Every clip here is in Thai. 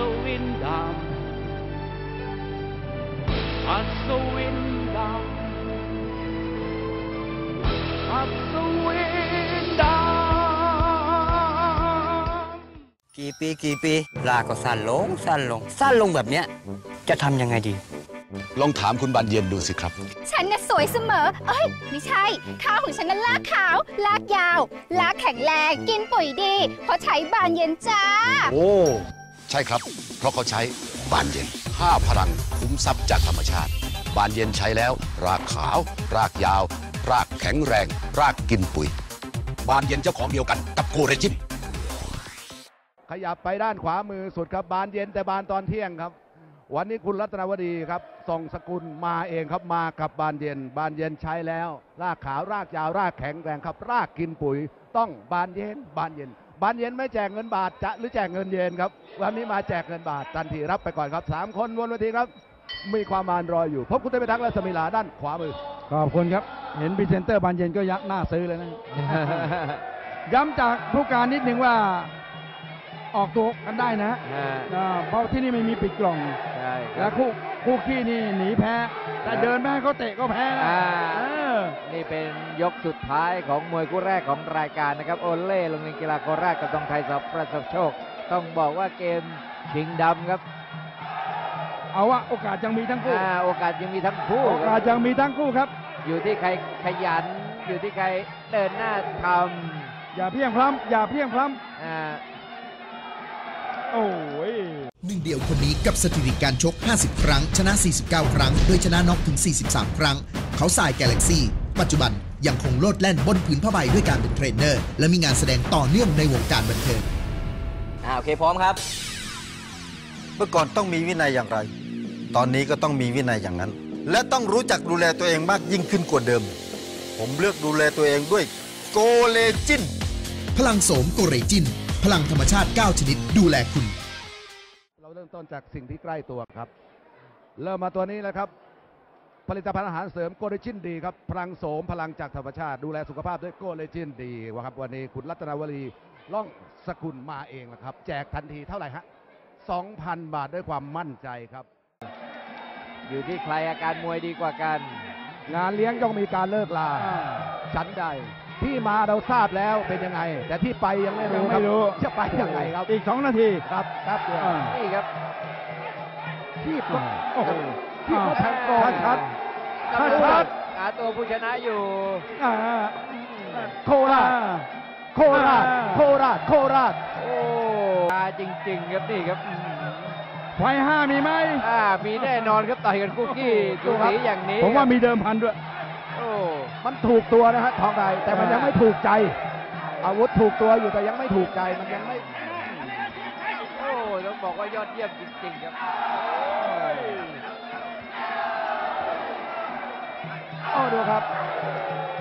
the wind down, as the wind down, as the wind down. กี่ปีกี่ปีลาก็สั้นลงสั้นลงสั้นลงแบบเนี้ย จะทำยังไงดี ลองถามคุณบานเย็นดูสิครับ ฉันน่ะสวยเสมอ เอ้ย ไม่ใช่ ข้าวของฉันนั้นลากขาว ลากยาว ลากแข็งแรง กินปุ๋ยดี เพราะใช้บานเย็นจ้า โอ้ ใช่ครับ เพราะเขาใช้บานเย็นห้าพลังคุ้มทรัพย์จากธรรมชาติ บานเย็นใช้แล้ว รากขาว รากยาว รากแข็งแรง รากกินปุ๋ย บานเย็นเจ้าของเดียวกันกับโกเรจินขยับไปด้านขวามือสุดครับบานเย็นแต่บานตอนเที่ยงครับ วันนี้คุณรัตนวดีครับส่งสกุลมาเองครับมากับบานเย็น บานเย็นใช้แล้ว รากขาวรากยาวรากแข็งแรงครับ รากกินปุ๋ย ต้องบานเย็นบานเย็น บานเย็นไม่แจกเงินบาทจะหรือแจกเงินเย็นครับวันนี้มาแจกเงินบาททันทีรับไปก่อนครับสามคนบนเวทีครับ มีความมานรออยู่ พบคุณเทพทักษ์และสมิลาด้านขวามือขอบคุณครับ เห็นพรีเซนเตอร์บานเย็นก็ยักหน้าซื้อเลยนะ ย้ำจากผู้การนิดหนึ่งว่า ออกตัวกันได้นะอ่าเพราะที่นี่ไม่มีปิดกล่องใช่คแล้รัวบคู่คู่ขี้นี่หนีแพ้ แต่เดินแม่ให้เขาเตะก็แพ้นะอ่าเออนี่เป็นยกสุดท้ายของมวยคู่แรกของรายการนะครับ โอเล่โรงเรียนกีฬาโคราชกับตองไทยสอบประสบโชค ต้องบอกว่าเกมชิงดำครับเอาว่าโอกาสยังมีทั้งคู่อ่าโอกาสยังมีทั้งคู่ โอกาสยังมีทั้งคู่ครับ อยู่ที่ใครขยัน อยู่ที่ใครเดินหน้าทอย่าเพียงพล้ำอย่าเพียงพล้ำอ่าำ โอ้ยหนึ่งเดียวคนนี้กับสถิติการชก 50 ครั้ง ชนะ 49 ครั้ง โดยชนะน็อกถึง 43 ครั้ง เขาสายแกลเล็กซี่ ปัจจุบันยังคงโลดแล่นบนผืนผ้าใบด้วยการเป็นเทรนเนอร์ และมีงานแสดงต่อเนื่องในวงการบันเทิง อ่าโอเคพร้อมครับ เมื่อก่อนต้องมีวินัยอย่างไร ตอนนี้ก็ต้องมีวินัยอย่างนั้น และต้องรู้จักดูแลตัวเองมากยิ่งขึ้นกว่าเดิม ผมเลือกดูแลตัวเองด้วยโกเลจินพลังโสมโกเรจิน พลังธรรมชาติ 9 ชนิด ดูแลคุณ เราเริ่มต้นจากสิ่งที่ใกล้ตัวครับ เริ่มมาตัวนี้แล้วครับ ผลิตภัณฑ์อาหารเสริมโกเลจินดีครับ พลังโสมพลังจากธรรมชาติ ดูแลสุขภาพด้วยโกเลจินดีวะครับ วันนี้คุณรัตนวลีล่องสกุลมาเองนะครับ แจกทันทีเท่าไหร่ฮะ2,000 บาทด้วยความมั่นใจครับ อยู่ที่ใครอาการมวยดีกว่ากัน งานเลี้ยงย่อมมีการเลิกลาชั้นใด ที่มาเราทราบแล้วเป็นยังไง แต่ที่ไปยังไม่รู้ยังคไม่รับรู้ จะไปยังไงครับอีก2นาที ครับครับเดี๋ยวอ่านี่ครับที่ก็โอ้โหที่ก็แทงกองชัดกำลังชัด หาตัวผู้ชนะอยู่ๆอ่าโคราชโคราชโคราชโคราช โอ้ตาจริง ๆ ครับนี่ครับอืมไฟห้ามีไหมอ่ามีแน่นอนครับต่อยกันคุกกี้สูสีอย่างนี้ผมว่ามีเดิมพันด้วย โอ้ มันถูกตัวนะฮะทองใดแต่มันอ่ายัยังไม่ถูกใจ อาวุธถูกตัวอยู่แต่ยังไม่ถูกใจมันยังไม่ โอ้ต้องบอกว่ายอดเยี่ยมจริงๆครับโอ้ดูครับ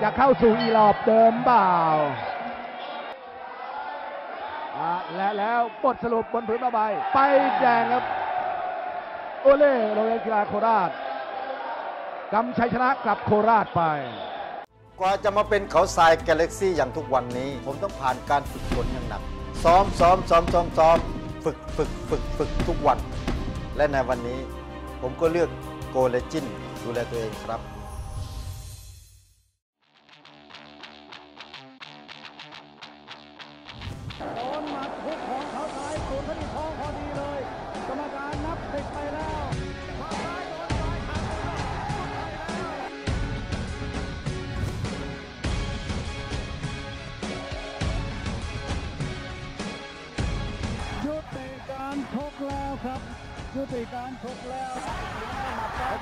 จะเข้าสู่อีรอบเดิมเปล่าอ่าและแล้วบทสรุปบนพื้นผ้าใบไปแดงครับ โอเล่โรงเรียนกีฬาโคราชกำชัยชนะกลับโคราชไป กว่าจะมาเป็นเขาทรายแกลเล็กซี่อย่างทุกวันนี้ ผมต้องผ่านการฝึกฝนอย่างหนัก ซ้อมซ้อมซ้อมซ้อมซ้อมฝึกฝึกฝึกฝึกทุกวัน และในวันนี้ ผมก็เลือกโกเลจินดูแลตัวเองครับโดนหมัดฮุกของเขาซ้ายสูนพอดีท้องพอดีเลย กรรมการนับติดไปแล้ว ติการชกแล้วหมัดน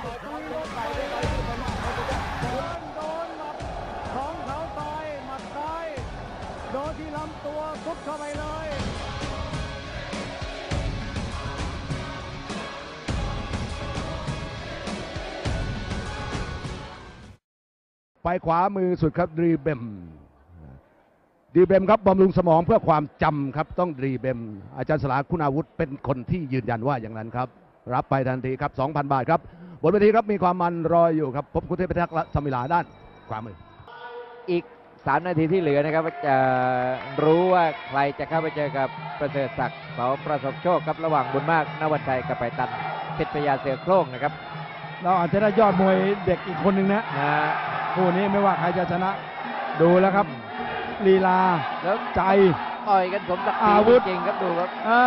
โดนหมัดของเขาซ้ายหมัดซ้ายโดนที่ลำตัวซุดเข้าไปเลยไปขวามือสุดครับดรีเบม ดีเบมครับบำรุงสมองเพื่อความจำครับ ต้องดรีเบม อาจารย์สลาคุณอาวุธเป็นคนที่ยืนยันว่าอย่างนั้นครับ รับไปทันทีครับ 2,000 บาทครับ บนเวทีครับมีความมันรออยู่ครับ พบคุณเทพทักษ์และสมิลาด้านขวามือ อีก 3 นาทีที่เหลือนะครับจะรู้ว่าใครจะเข้าไปเจอกับประเสริฐศักดิ์เสาประสบโชคครับระหว่างบุญมากนวันชัยกับไปตันเพชรพยาเสือโคร่งนะครับ เราอาจจะได้ยอดมวยเด็กอีกคนหนึ่งนะนะคู่นี้ไม่ว่าใครจะชนะดูแล้วครับ ลีลาแล้วใจ ต่อยกันสมศักดิ์ศรีอาวุธ จริงๆครับดูครับ อ่า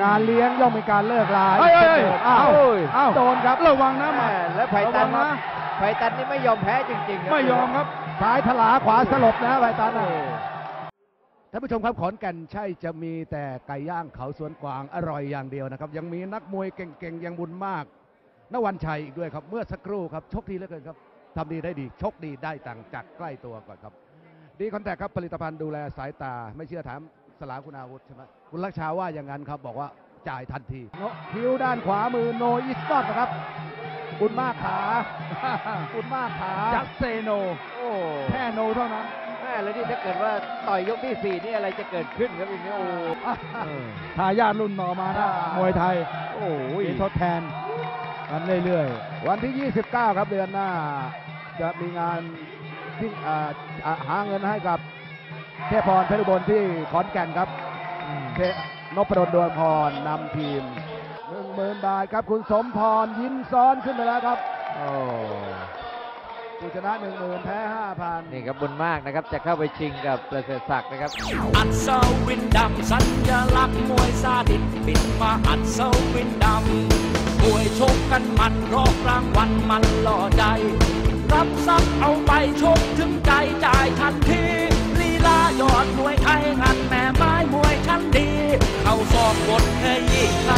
งานเลี้ยงย่อมเป็นการเลิกลาเฮ้ยเฮ้ยอ้าวโอ้ยอ้าวโดนครับระวังนะหมาแม่แล้วไผ่ตันระวังนะ ไผ่ตันนี่ไม่ยอมแพ้จริงๆครับไม่ยอมครับซ้ายถลาขวาสลบนะไวตาโอ้นะท่านผู้ชมครับขอนแก่นใช่จะมีแต่ไก่ย่างเขาสวนกวางอร่อยอย่างเดียวนะครับ ยังมีนักมวยเก่งๆอย่างบุญมากนวันชัยอีกด้วยครับ เมื่อสักครู่ครับโชคดีเหลือเกินครับ ทำดีได้ดีโชคดีได้ต่างจากใกล้ตัวก่อนครับ ดีคอนแทคครับผลิตภัณฑ์ดูแลสายตา ไม่เชื่อถามสลาคุณอาวุธใช่ไหมคุณลักษาว่าอย่างนั้นครับบอกว่าจ่ายทันทีโนคิ้วด้านขวามือโนอิสตอดนะครับบุญมากขาบุญมากขาจัดเซโนโอ้แค่โนเท่านั้นแม่แล้วนี่ถ้าเกิดว่าต่อยยกที่สี่นี่อะไรจะเกิดขึ้นครับอย่างนี้โอ้เออทายาทรุ่นต่อมานะมวยไทย โอ้ยมีทดแทน กันเรื่อยวันที่ 29 ครับเดือนหน้า จะมีงานที่อ่าอ่าหาเงินให้กับเทพพรเพชรอุบลที่ขอนแก่นครับเทนพดลดวงพรนำทีมหนึ่งหมื่นบาทครับคุณสมพรยิ้มซ้อนขึ้นไปแล้วครับโอ้ผู้ชนะหนึ่งหมื่นแพ้ห้าพันนี่ครับบุญมากนะครับ จะเข้าไปชิงกับประเสริฐศักดิ์นะครับ อัศวินดำสัญลักษณ์มวยซาดิสบินมาอัศวินดำ มวยชกกันมันรอบรางวัลมันล่อใจ รับทรัพย์เอาไปชกถึงใจจ่ายทันทีลีลายอดมวยไทยงันแม่ไม้มวยชั้นดี เข้าซอกบทเคยยิ่งใคร